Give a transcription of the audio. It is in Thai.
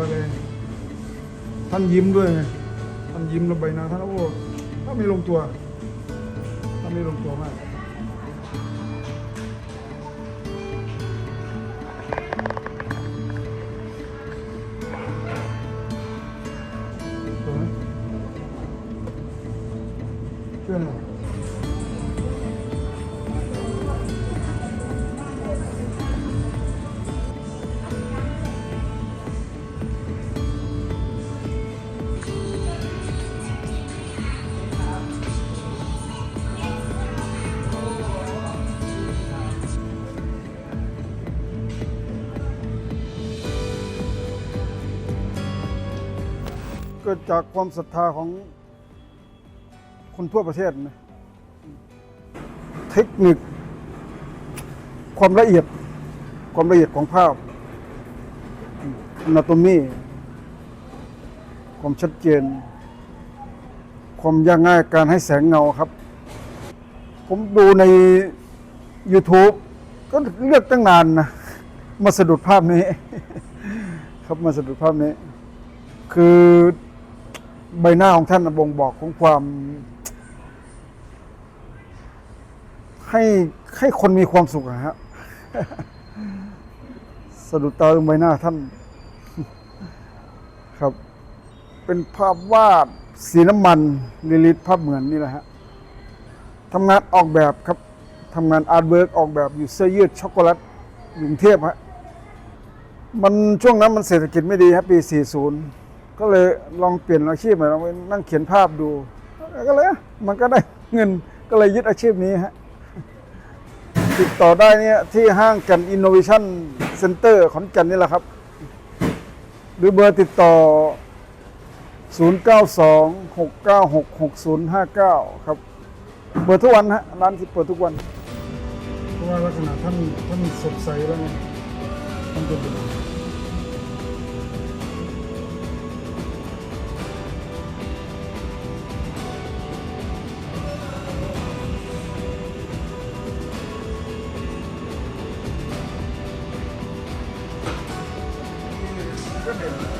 ไปเลย ท่านยิ้มด้วยไงท่านยิ้มแล้วใบหน้าท่านโอ้ถ้าไม่ลงตัวถ้าไม่ลงตัวมากตัวไหมเพื่อน เกิดจากความศรัทธาของคนทั่วประเทศนะเทคนิค ความละเอียด ความละเอียดของภาพนาโตมีความชัดเจน ความยากง่ายการให้แสงเงาครับ ผมดูใน YouTube ก็เลือกตั้งนานนะ มาสะดุดภาพนี้ ครับมาสะดุดภาพนี้ คือ ใบหน้าของท่านบ่งบอกของความ ให้ให้คนมีความสุขอะฮะสะดุดตาตรงใบหน้าท่าน ครับ เป็นภาพวาดสีน้ำมันลิลิตภาพเหมือนนี่แหละฮะทำงานออกแบบครับทำงานอาร์ตเวิร์กออกแบบอยู่เสื้อยืดช็อกโกแลตอยู่กรุงเทพฮะมันช่วงนั้นมันเศรษฐกิจไม่ดีครับปี 40 ก็เลยลองเปลี่ยนอาชีพใหม่ลองไปนั่งเขียนภาพดู ก็เลยมันก็ได้เงินก็เลยยึดอาชีพนี้ฮะติดต่อได้เนี่ยที่ห้างกันอินโนเวชั่นเซ็นเตอร์ขอนแก่นนี่แหละครับ หรือเบอร์ติดต่อ 0926966059 ครับ เปิดทุกวันฮะร้านที่เปิดทุกวัน เพราะว่าลักษณะท่านท่านสดใสแล้วไงท่านเป็นแบบ Remember.